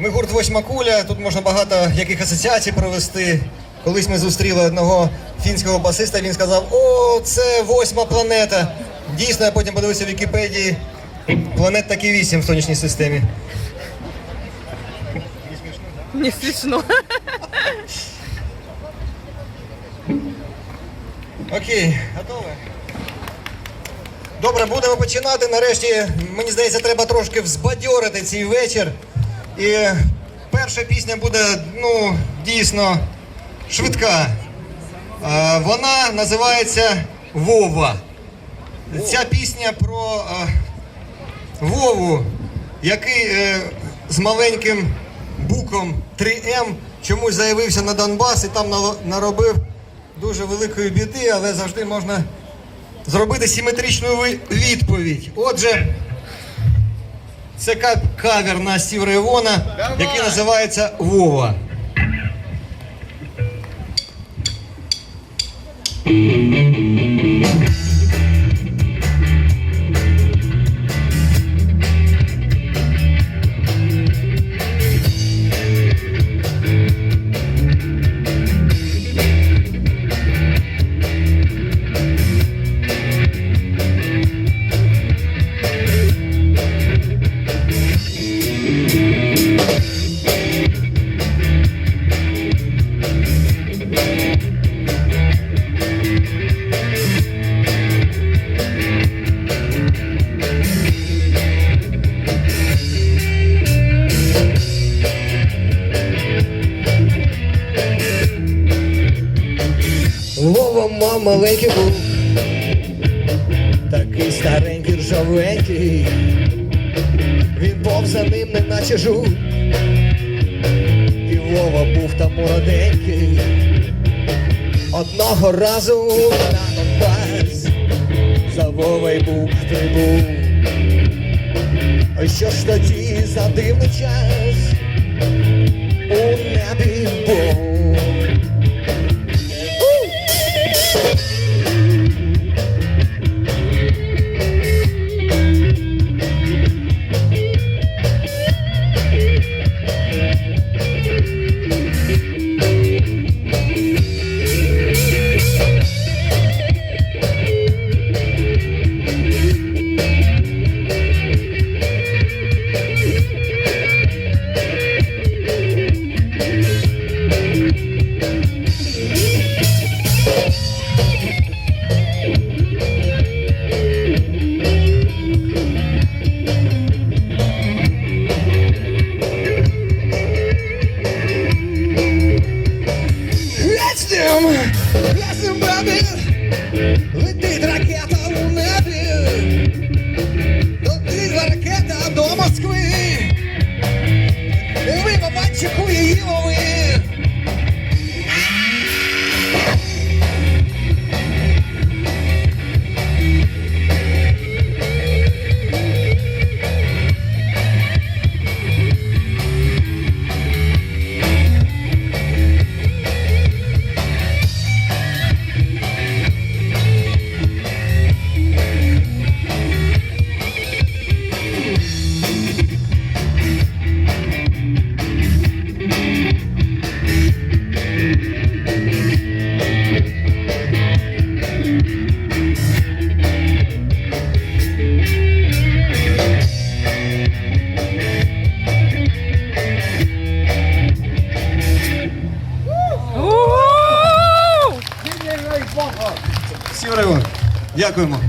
Ми гурт восьма куля. Тут можна багато яких асоціацій провести. Колись ми зустріли одного фінського басиста. Він сказав: О, це восьма планета. Дійсно, я потім подивився в Вікіпедії. Планет таки вісім в сонячній системі. Не смішно. Окей, готові? Добре, будемо починати. Нарешті, мені здається, треба трошки взбадьорити цей вечір. І перша пісня буде, ну, дійсно швидка. Е, Вона називається Вова. Ця пісня про е, Вову, який е, з маленьким буком 3М чомусь заявився на Донбас і там наробив дуже великої біди, але завжди можна зробити симетричну відповідь. Отже, це ка- кавер на Стів Івона, який називається Вова. Вова мав маленький був, такий старенький ржавенький, він був за ним, не наче жук. І Вова був там молоденький. Одного разу на Донбас за Вовою був прибув. Що ж тоді за дивний час у небі був? Yeah. Дякуємо.